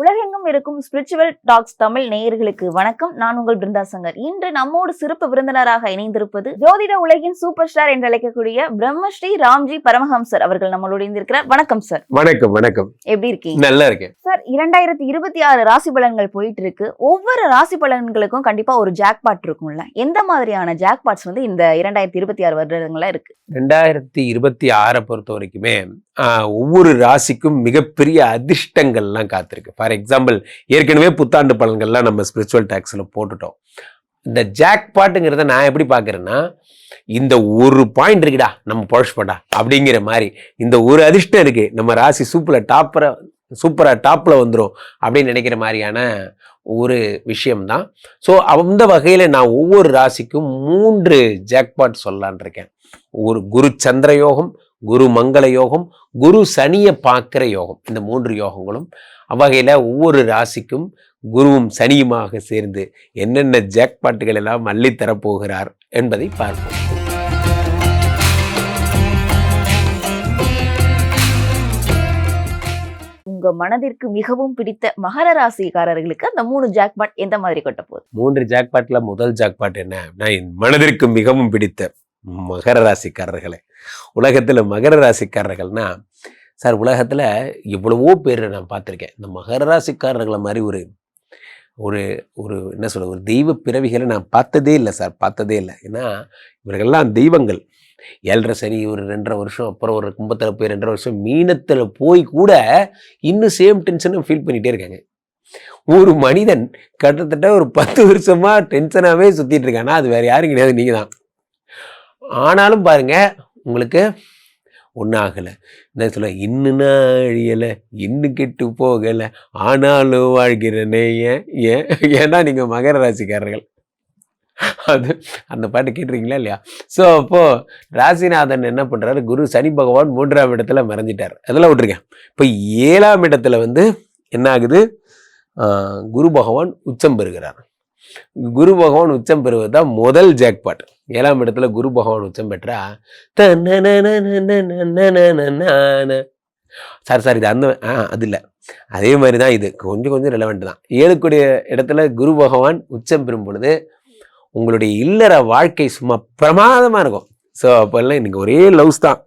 உலகெங்கும் இருக்கும் spiritual tax Tamil நேயர்களுக்கு வணக்கம். நான் உங்கள் பிருந்தா சங்கர். இன்று நம்மோடு சிறப்பு விருந்தினராக இணைந்திருப்பது ஜோதிட உலகின் சூப்பர் ஸ்டார் என்று அழைக்கக்கூடிய பிரம்மஸ்ரீ ராம்ஜி பரமஹம்சர் அவர்கள் நம்மளோடு இணைந்திருக்கிறார். வணக்கம் சார் வணக்கம் வணக்கம். எப்படி இருக்கீங்க? நல்லா இருக்கேன். சார் இரண்டாயிரத்தி இருபத்தி ஆறு ராசி பலன்கள் போயிட்டு இருக்கு ஒவ்வொரு ராசி பலன்களுக்கும் கண்டிப்பா ஒரு ஜாக்பாட் இருக்கும்ல. எந்த மாதிரியான ஜாக்பாட்ஸ் வந்து இந்த இரண்டாயிரத்தி இருபத்தி ஆறு வருடங்களா இருக்கு? ரெண்டாயிரத்தி இருபத்தி ஆறை பொறுத்த வரைக்குமே ஒவ்வொரு ராசிக்கும் மிகப்பெரிய அதிர்ஷ்டங்கள்லாம் காத்திருக்கு. ஃபார் எக்ஸாம்பிள் ஏற்கனவே புத்தாண்டு பலன்கள்லாம் நம்ம ஸ்பிரிச்சுவல் டேக்ஸில் போட்டுட்டோம். இந்த ஜாக் பாட்டுங்கிறத நான் எப்படி பார்க்குறேன்னா இந்த ஒரு பாயிண்ட் இருக்குடா நம்ம பொழச்சுப்படா அப்படிங்கிற மாதிரி இந்த ஒரு அதிர்ஷ்டம் இருக்குது நம்ம ராசி சூப்பரில் டாப்பரை சூப்பராக டாப்பில் வந்துடும் அப்படின்னு நினைக்கிற மாதிரியான ஒரு விஷயம்தான். ஸோ அந்த வகையில் நான் ஒவ்வொரு ராசிக்கும் மூன்று ஜாக்பாட் சொல்லலான் இருக்கேன். ஒரு குரு சந்திர யோகம் குரு மங்கள யோகம் குரு சனியை பார்க்குற யோகம் இந்த மூன்று யோகங்களும் அவ்வகையில் ஒவ்வொரு ராசிக்கும் குருவும் சனியுமாக சேர்ந்து என்னென்ன ஜாக்பாட்டுகள் எல்லாம் அள்ளித் தரப்போகிறார் என்பதை பார்ப்போம். உங்க மனதிற்கு மிகவும் பிடித்த மகர ராசிக்காரர்களுக்கு அந்த மூணு ஜாக்பாட் எந்த மாதிரி கொட்ட போகுது? மூன்று ஜாக்பாட்டில் முதல் ஜாக்பாட் என்ன? அப்படின்னா என் மனதிற்கு மிகவும் பிடித்த மகர ராசிக்காரர்களே. உலகத்தில் மகர ராசிக்காரர்கள்னா சார் உலகத்தில் எவ்வளவோ பேர் நான் பார்த்துருக்கேன். இந்த மகர ராசிக்காரர்களை மாதிரி ஒரு ஒரு ஒரு என்ன சொல்ல ஒரு தெய்வ பிறவிகளை நான் பார்த்ததே இல்லை சார் பார்த்ததே இல்லை. ஏன்னா இவர்கள்லாம் தெய்வங்கள். ஏழரை சனி ஒரு ரெண்டரை வருஷம் அப்புறம் ஒரு கும்பத்தில் போய் ரெண்டரை வருஷம் மீனத்தில் போய் கூட இன்னும் சேம் டென்ஷனும் ஃபீல் பண்ணிகிட்டே இருக்காங்க. ஒரு மனிதன் கிட்டத்தட்ட ஒரு பத்து வருஷமா டென்ஷனாகவே சுற்றிட்டு இருக்கானா. அது வேற யாரும் கிடையாது நீங்கள் தான் ஆனாலும் பாருங்க உங்களுக்கு ஒன்றும் ஆகலை என்ன சொல்ல இன்னும் அழியலை இன்னும் கெட்டு போகலை ஆனாலும் வாழ்கிறனே ஏன் ஏன்? ஏன்னா நீங்கள் மகர ராசிக்காரர்கள். அது அந்த பாட்டு கேட்டிருக்கீங்களா இல்லையா? ஸோ அப்போது ராசிநாதன் என்ன பண்ணுறாரு குரு சனி பகவான் மூன்றாம் இடத்துல மறைஞ்சிட்டார். அதெல்லாம் விட்டுருக்கேன் இப்போ ஏழாம் இடத்துல வந்து என்ன ஆகுது? குரு பகவான் உச்சம் பெறுகிறார். குரு பகவான் உச்சம் பெறுவது தான் முதல் ஜாக்பாட் ஏழாம் இடத்துல குரு பகவான் உச்சம் பெற்றா தன்ன சார் சார் இது அந்த ஆ அது இல்லை அதே மாதிரி தான் இது கொஞ்சம் கொஞ்சம் ரெலவெண்ட் தான் ஏழுக்கூடிய இடத்துல குரு பகவான் உச்சம் பெறும் பொழுது உங்களுடைய இல்லற வாழ்க்கை சும்மா பிரமாதமாக இருக்கும் ஸோ அப்போல்லாம் இன்றைக்கி ஒரே லவ்ஸ் தான்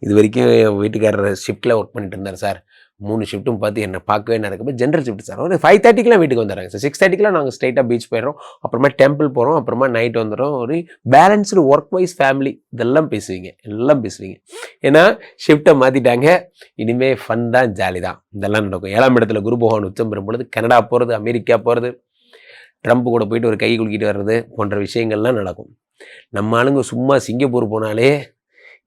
இது வரைக்கும் என் வீட்டுக்காரர் ஷிஃப்டில் ஒர்க் பண்ணிட்டு இருந்தார் சார் மூணு ஷிஃப்ட்டும் பார்த்து என்னை பார்க்கவே நடக்கும்போது ஜென்ரல் ஷிஃப்ட் சார் ஒரு ஃபைவ் தேர்ட்டிக்கெலாம் வீட்டுக்கு வந்துடுறாங்க சார் சிக்ஸ் தேர்ட்டிக்கெலாம் நாங்கள் ஸ்ட்ரைட்டாக பீச் போயிடுறோம். அப்புறமா டெம்பிள் போகிறோம் அப்புறமா நைட் வந்துடும் ஒரு பேலன்ஸ்டு ஒர்க் வைஸ் ஃபேமிலி இதெல்லாம் பேசுவீங்க. எல்லாம் பேசுவீங்க. ஏன்னா ஷிஃப்ட்டை மாற்றிட்டாங்க இனிமேல் ஃபன் தான் ஜாலி தான். இதெல்லாம் நடக்கும். ஏழாம் இடத்துல குரு பகவான் உச்சம் பெறும் பொழுது கனடா போகிறது அமெரிக்கா போகிறது ட்ரம்ப் கூட போயிட்டு ஒரு கை குலுக்கிட்டு வர்றது போன்ற விஷயங்கள்லாம் நடக்கும். நம்ம ஆளுங்க சும்மா சிங்கப்பூர் போனாலே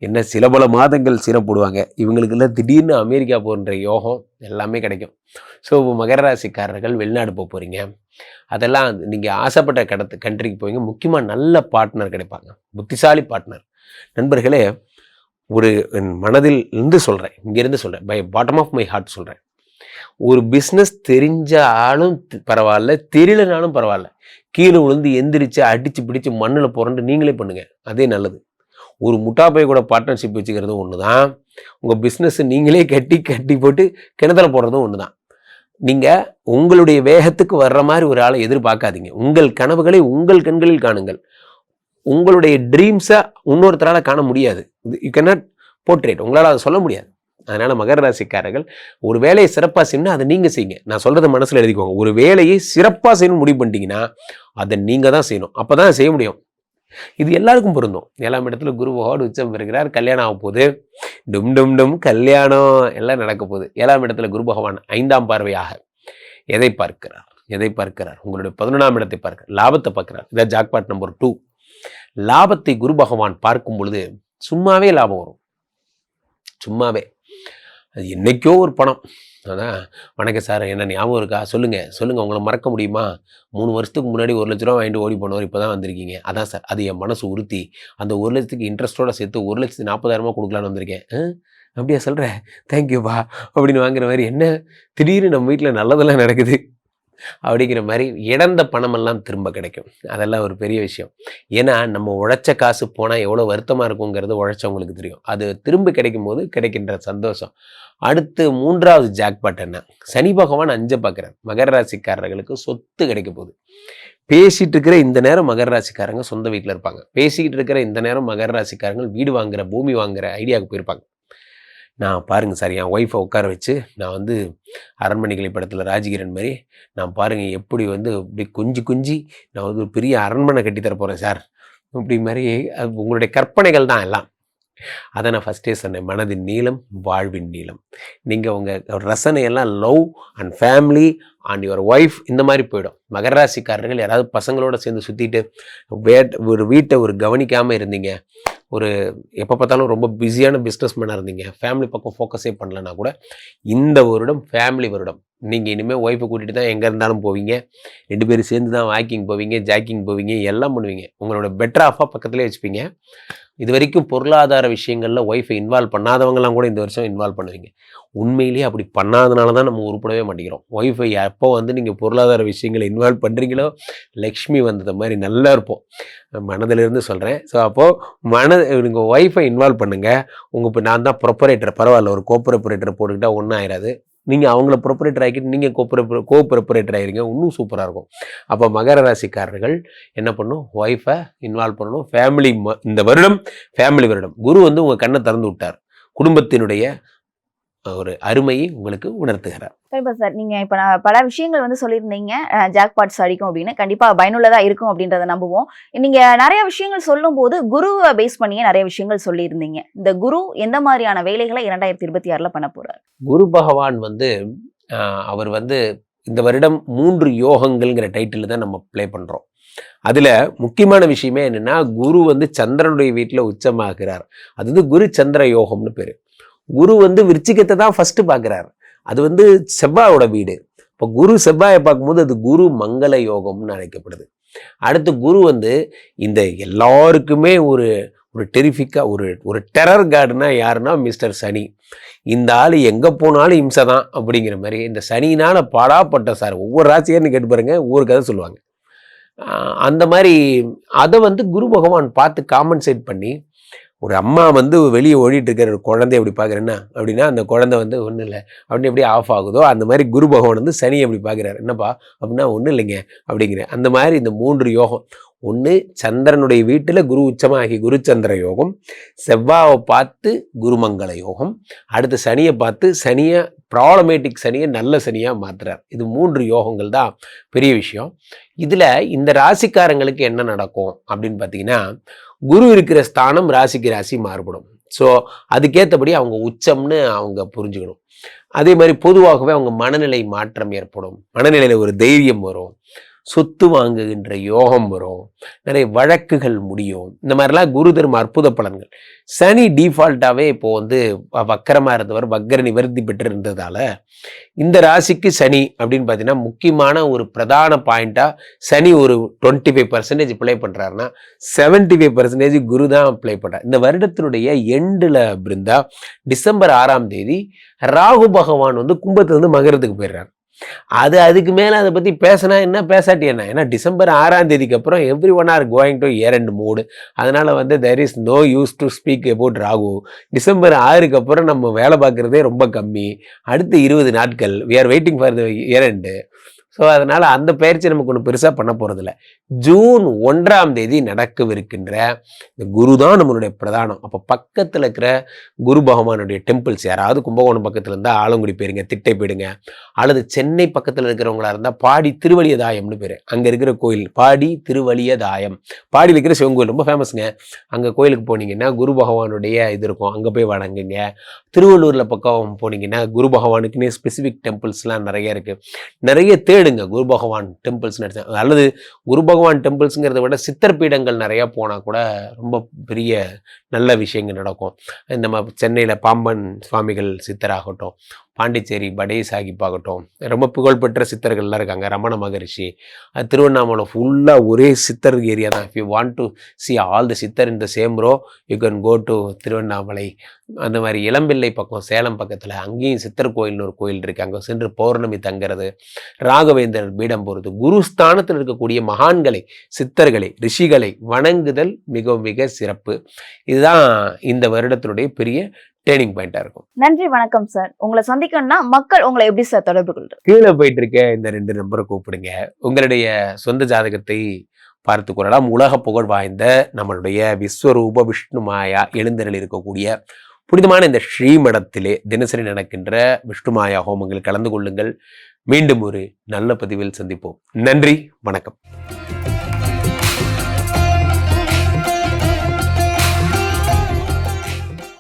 என்ன சில பல மாதங்கள் சிறப்புடுவாங்க இவங்களுக்கெல்லாம் திடீர்னு அமெரிக்கா போகின்ற யோகம் எல்லாமே கிடைக்கும். ஸோ இப்போ மகர ராசிக்காரர்கள் வெளிநாடு போக போகிறீங்க அதெல்லாம் நீங்கள் ஆசைப்பட்ட கடத்து கண்ட்ரிக்கு போவீங்க. முக்கியமாக நல்ல பார்ட்னர் கிடைப்பாங்க. புத்திசாலி பார்ட்னர் நண்பர்களே ஒரு என் மனதில் இருந்து சொல்கிறேன் இங்கேருந்து சொல்கிறேன் by bottom of my heart சொல்கிறேன் ஒரு பிஸ்னஸ் தெரிஞ்சாலும் பரவாயில்ல தெரியலனாலும் பரவாயில்ல. கீழே விழுந்து எந்திரிச்சு அடித்து பிடிச்சு மண்ணில் போகிறன்ட்டு நீங்களே பண்ணுங்கள் அதே நல்லது. ஒரு முட்டாப்பை கூட பார்ட்னர்ஷிப் வச்சுக்கிறதும் ஒன்று தான் உங்கள் பிஸ்னஸ் நீங்களே கட்டி கட்டி போட்டு கிணத்துல போடுறதும் ஒன்று தான் நீங்கள் உங்களுடைய வேகத்துக்கு வர்ற மாதிரி ஒரு ஆளை எதிர்பார்க்காதீங்க. உங்கள் கனவுகளை உங்கள் கண்களில் காணுங்கள். உங்களுடைய ட்ரீம்ஸை இன்னொருத்தரால் காண முடியாது. யூ கேனாட் போர்ட்ரேட் உங்களால் அதை சொல்ல முடியாது. அதனால் மகர ராசிக்காரர்கள் ஒரு வேலையை சிறப்பாக செய்யணும்னா அதை நீங்கள் செய்யுங்க. நான் சொல்கிறத மனசில் எழுதிக்கோங்க. ஒரு வேலையை சிறப்பாக செய்யணும்னு முடிவு பண்ணிட்டீங்கன்னா அதை நீங்கள் தான் செய்யணும். அப்போ தான் செய்ய முடியும். இது எல்லாருக்கும் பொருந்தும். ஏழாம் இடத்துல குரு பகவான் உச்சம் பெறுகிறார் கல்யாணம் ஆக போகுது. டும் டும் டும் கல்யாணம் எல்லாம் நடக்க போகுது. ஏழாம் இடத்துல குரு பகவான் ஐந்தாம் பார்வையாக எதை பார்க்கிறார்? எதை பார்க்கிறார்? உங்களுடைய பதினொன்றாம் இடத்தை பார்க்கிறார் லாபத்தை பார்க்கிறார். இதான் ஜாக்பாட் நம்பர் டூ. லாபத்தை குரு பகவான் பார்க்கும் பொழுது சும்மாவே லாபம் வரும். சும்மாவே. அது என்றைக்கோ ஒரு பணம். அதான் வணக்கம் சார். என்ன ஞாபகம் இருக்கா? சொல்லுங்கள் சொல்லுங்கள் உங்களை மறக்க முடியுமா? மூணு வருஷத்துக்கு முன்னாடி ஒரு லட்ச ரூபா வாங்கிட்டு ஓடி போனவர் இப்போ தான் வந்திருக்கீங்க. அதான் சார். அது என் மனசு உறுத்தி அந்த ஒரு லட்சத்துக்கு இன்ட்ரெஸ்ட்டோட சேர்த்து ஒரு லட்சத்து நாற்பதாயிரமா கொடுக்கலான்னு வந்திருக்கேன். அப்படியா சொல்கிறேன் தேங்க்யூப்பா அப்படின்னு வாங்குற மாதிரி என்ன? திடீர்னு நம்ம வீட்டில் நல்லதெல்லாம் நடக்குது. அப்படிங்கிற மாதிரி இழந்த பணமெல்லாம் திரும்ப கிடைக்கும். அதெல்லாம் ஒரு பெரிய விஷயம். ஏன்னா நம்ம உழைச்ச காசு போனால் எவ்வளோ வருத்தமாக இருக்குங்கிறது உழைச்சவங்களுக்கு தெரியும். அது திரும்ப கிடைக்கும் போது கிடைக்கின்ற சந்தோஷம். அடுத்து மூன்றாவது ஜாக்பாட் என்ன? சனி பகவான் அஞ்சை பார்க்குறார் மகர ராசிக்காரர்களுக்கு சொத்து கிடைக்க போகுது. பேசிட்டு இருக்கிற இந்த நேரம் மகர ராசிக்காரங்க சொந்த வீட்டில் இருப்பாங்க. பேசிக்கிட்டு இருக்கிற இந்த நேரம் மகர ராசிக்காரங்க வீடு வாங்குற பூமி வாங்குற ஐடியாவுக்கு போயிருப்பாங்க. நான் பாருங்கள் சார் என் ஒய்ஃபை உட்கார வச்சு நான் வந்து அரண்மனைகளை படத்தில் ராஜகிரண் மாதிரி நான் பாருங்கள் எப்படி வந்து இப்படி குஞ்சு குஞ்சு நான் வந்து ஒரு பெரிய அரண்மனை கட்டித்தர போகிறேன் சார். இப்படி மாதிரி அது உங்களுடைய கற்பனைகள் தான் எல்லாம். அதை நான் ஃபஸ்ட்டே சொன்னேன் மனதின் நீளம் வாழ்வின் நீளம். நீங்கள் உங்கள் ரசனையெல்லாம் love and family and your wife இந்த மாதிரி போயிடும். மகர ராசிக்காரர்கள் யாராவது பசங்களோட சேர்ந்து சுற்றிட்டு வேட் ஒரு வீட்டை ஒரு கவனிக்காமல் இருந்தீங்க. ஒரு எப்போ பார்த்தாலும் ரொம்ப பிஸியான பிஸ்னஸ் மேனாக இருந்தீங்க. ஃபேமிலி பக்கம் ஃபோக்கஸே பண்ணலன்னா கூட இந்த வருடம் ஃபேமிலி வருடம். நீங்கள் இனிமேல் ஒய்ஃபை கூட்டிகிட்டு தான் எங்கே இருந்தாலும் போவீங்க. ரெண்டு பேரும் சேர்ந்து தான் வாக்கிங் போவீங்க ஜாக்கிங் போவீங்க எல்லாம் பண்ணுவீங்க. உங்களோட பெட்டர் ஆஃபாக பக்கத்துலேயே வச்சுப்பீங்க. இது வரைக்கும் பொருளாதார விஷயங்களில் ஒய்ஃபை இன்வால்வ் பண்ணாதவங்கலாம் கூட இந்த வருஷம் இன்வால்வ் பண்ணுவீங்க. உண்மையிலேயே அப்படி பண்ணாதனால தான் நம்ம உருப்படவே மாட்டேங்கிறோம். ஒய்ஃபை எப்போ வந்து நீங்கள் பொருளாதார விஷயங்களை இன்வால்வ் பண்ணுறீங்களோ லக்ஷ்மி வந்தது மாதிரி நல்லா இருப்போம். மனதிலிருந்து சொல்கிறேன் ஸோ அப்போது மன நீங்கள் ஒய்ஃபை இன்வால்வ் பண்ணுங்கள் உங்கள் இப்போ நான் தான் ப்ரொப்பரேட்டர் பரவாயில்ல ஒரு கோப்பரேட்டர் போட்டுக்கிட்டால் ஒன்றும் ஆயிடாது நீங்கள் அவங்கள ப்ரொப்பரேட்டர் ஆக்கிட்டு நீங்கள் கோப்பரே கோ ப்ரொப்பரேட்டர் ஆகிருங்க இன்னும் சூப்பராக இருக்கும். அப்போ மகர ராசிக்காரர்கள் என்ன பண்ணும்? ஒய்ஃபை இன்வால்வ் பண்ணணும். ஃபேமிலி இந்த வருடம் ஃபேமிலி வருடம். குரு வந்து உங்கள் கண்ணை திறந்து விட்டார். குடும்பத்தினுடைய ஒரு அருமையை உங்களுக்கு உணர்த்துகிறார். கண்டிப்பா சார். நீங்க இப்ப நான் பல விஷயங்கள் வந்து சொல்லியிருந்தீங்க. ஜாக்பாட்ஸ் அடிக்கும் அப்படின்னு. கண்டிப்பா பயனுள்ளதா இருக்கும் அப்படின்றத நம்புவோம். நீங்க நிறைய விஷயங்கள் சொல்லும் போது குருவை பேஸ் பண்ணியே நிறைய விஷயங்கள் சொல்லியிருந்தீங்க. இந்த குரு எந்த மாதிரியான வேலைகளை இரண்டாயிரத்தி இருபத்தி ஆறுல பண்ண போறாரு? குரு பகவான் வந்து அவர் வந்து இந்த வருடம் மூன்று யோகங்கள்ங்கிற டைட்டில் தான் நம்ம ப்ளே பண்ணுறோம் அதில் முக்கியமான விஷயமே என்னென்னா குரு வந்து சந்திரனுடைய வீட்டில் உச்சமாகிறார். அது வந்து குரு சந்திர யோகம்னு பேர். குரு வந்து விருச்சிகத்தை தான் ஃபஸ்ட்டு பார்க்குறார். அது வந்து செவ்வாயோட வீடு. இப்போ குரு செவ்வாயை பார்க்கும்போது அது குரு மங்கள யோகம்னு அழைக்கப்படுது. அடுத்து குரு வந்து இந்த எல்லாருக்குமே ஒரு ஒரு டெரிஃபிக்காக ஒரு ஒரு டெரர் கார்டுனா யாருன்னா மிஸ்டர் சனி. இந்த ஆள் எங்கே போனாலும் இம்சை தான் அப்படிங்கிற மாதிரி இந்த சனினால் பாடாப்பட்ட சார் ஒவ்வொரு ராசியர்னு கேட்டு பாருங்க ஒவ்வொரு கதை சொல்லுவாங்க. அந்த மாதிரி அதை வந்து குரு பகவான் பார்த்து காம்பன்சேட் பண்ணி ஒரு அம்மா வந்து வெளியே ஓடிட்டு இருக்கிற ஒரு குழந்தை எப்படி பார்க்குறேன்னா அப்படின்னா அந்த குழந்தை வந்து ஒன்றும் இல்லை. அப்படின்னு எப்படி ஆஃப் ஆகுதோ அந்த மாதிரி குரு பகவான் வந்து சனி எப்படி பார்க்குறாரு. என்னப்பா? அப்படின்னா ஒன்றும் இல்லைங்க. அப்படிங்கிற அந்த மாதிரி இந்த மூன்று யோகம். ஒன்று சந்திரனுடைய வீட்டில் குரு உச்சமாகி குரு சந்திர யோகம். செவ்வாவை பார்த்து குருமங்கள யோகம். அடுத்து சனியை பார்த்து சனியை ப்ராப்ளமேட்டிக் சனியை நல்ல சனியாக மாற்றுறார் இது மூன்று யோகங்கள் தான் பெரிய விஷயம். இதில் இந்த ராசிக்காரங்களுக்கு என்ன நடக்கும் அப்படின்னு பார்த்தீங்கன்னா குரு இருக்கிற ஸ்தானம் ராசிக்கு ராசி மாறுபடும். ஸோ அதுக்கேற்றபடி அவங்க உச்சம்னு அவங்க புரிஞ்சுக்கணும். அதே மாதிரி பொதுவாகவே அவங்க மனநிலை மாற்றம் ஏற்படும். மனநிலையில் ஒரு தைரியம் வரும். சொத்து வாங்குகின்ற யோகம் வரும். நிறைய வழக்குகள் முடியும். இந்த மாதிரிலாம் குரு தரும் அற்புத பலன்கள். சனி டிஃபால்ட்டாகவே இப்போ வந்து வக்கரமாக இருந்தவர் வக்கர நிவர்த்தி பெற்று இருந்ததால் இந்த ராசிக்கு சனி அப்படின்னு பார்த்தீங்கன்னா முக்கியமான ஒரு பிரதான பாயிண்ட்டாக சனி ஒரு டுவெண்ட்டி ஃபைவ் பர்சன்டேஜ் ப்ளே பண்ணுறாருன்னா செவன்டி ஃபைவ் பர்சன்டேஜ் குரு தான் ப்ளே பண்ணுறார் இந்த வருடத்தினுடைய எண்டில் பிருந்தா டிசம்பர் ஆறாம் தேதி ராகு பகவான் வந்து கும்பத்துலேருந்து மகரத்துக்கு போயிடுறாரு. அது அதுக்கு மேலே அதை பற்றி பேசினா என்ன? பேசாட்டி என்ன ஏன்னா டிசம்பர் ஆறாம் தேதிக்கு அப்புறம் everyone are going to year end mood அதனால் வந்து there is no use to speak about Rahu. December ஆறுக்கு அப்புறம் நம்ம வேலை பார்க்குறதே ரொம்ப கம்மி. அடுத்த இருபது நாட்கள். We are waiting for the year end so அதனால் அந்த பயிற்சி நமக்கு ஒன்றும் பெருசாக பண்ண போகிறதில்ல ஜூன் ஒன்றாம் தேதி நடக்கவிருக்கின்ற இந்த குரு தான் நம்மளுடைய பிரதானம். அப்போ பக்கத்தில் இருக்கிற குரு பகவானுடைய டெம்பிள்ஸ் யாராவது கும்பகோணம் பக்கத்தில் இருந்தால் ஆலங்குடி போயிருங்க திட்டை போயிடுங்க. அல்லது சென்னை பக்கத்தில் இருக்கிறவங்களா இருந்தால் பாடி திருவழியதாயம்னு பேர். அங்கே இருக்கிற கோயில் பாடி திருவழியதாயம் பாடியில் இருக்கிற சிவன் கோயில் ரொம்ப ஃபேமஸ்ங்க அங்கே கோயிலுக்கு போனீங்கன்னா குரு பகவானுடைய இது இருக்கும். அங்கே போய் வணங்குங்க. திருவள்ளூரில் பக்கம் போனீங்கன்னா குரு பகவானுக்குன்னே ஸ்பெசிஃபிக் டெம்பிள்ஸ்லாம் நிறைய இருக்குது நிறைய தேடு தேடுங்க குரு பகவான் டெம்பிள்ஸ் அல்லது குரு பகவான் டெம்பிள்ஸுங்கிறத விட சித்தர் பீடங்கள் நிறையா போனால் கூட ரொம்ப பெரிய நல்ல விஷயங்கள் நடக்கும். இந்த மாதிரி சென்னையில் பாம்பன் சுவாமிகள் சித்தராகட்டும். பாண்டிச்சேரி படே சாஹிப் ஆகட்டும் ரொம்ப புகழ்பெற்ற சித்தர்கள்லாம் இருக்காங்க. ரமண மகரிஷி. அது திருவண்ணாமலை ஃபுல்லாக ஒரே சித்தர் ஏரியா தான். If you want to see all the சித்தர் இந்த same row you can go to Tiruvannamalai. அந்த மாதிரி இளம்பிள்ளை பக்கம் சேலம் பக்கத்தில் அங்கேயும் சித்தர் கோயில்னு ஒரு கோயில் இருக்குது அங்கே சென்று பௌர்ணமி தங்குறது ராகவேந்திரர் பீடம் போகிறது குருஸ்தானத்தில் இருக்கக்கூடிய மகான்களை சித்தர்களை ரிஷிகளை வணங்குதல் மிக மிக சிறப்பு. இதுதான் இந்த வருடத்தினுடைய பெரிய டேர்னிங் பாயிண்டாக இருக்கும். நன்றி வணக்கம் சார் உங்களை சந்திக்கணும்னா மக்கள் உங்களை எப்படி சார் தொடர்பு கொள்றது? கீழே போயிட்டு இருக்க இந்த ரெண்டு நம்பரை கூப்பிடுங்க. உங்களுடைய சொந்த ஜாதகத்தை பார்த்து கொள்ளலாம். உலக புகழ் வாய்ந்த நம்மளுடைய விஸ்வரூப விஷ்ணு மாயா எழுந்தரில் இருக்கக்கூடிய புனிதமான இந்த ஸ்ரீமடத்திலே தினசரி நடக்கின்ற விஷ்ணு மாயா ஹோமங்கள் கலந்து கொள்ளுங்கள். மீண்டும் ஒரு நல்ல பதிவில் சந்திப்போம். நன்றி வணக்கம்.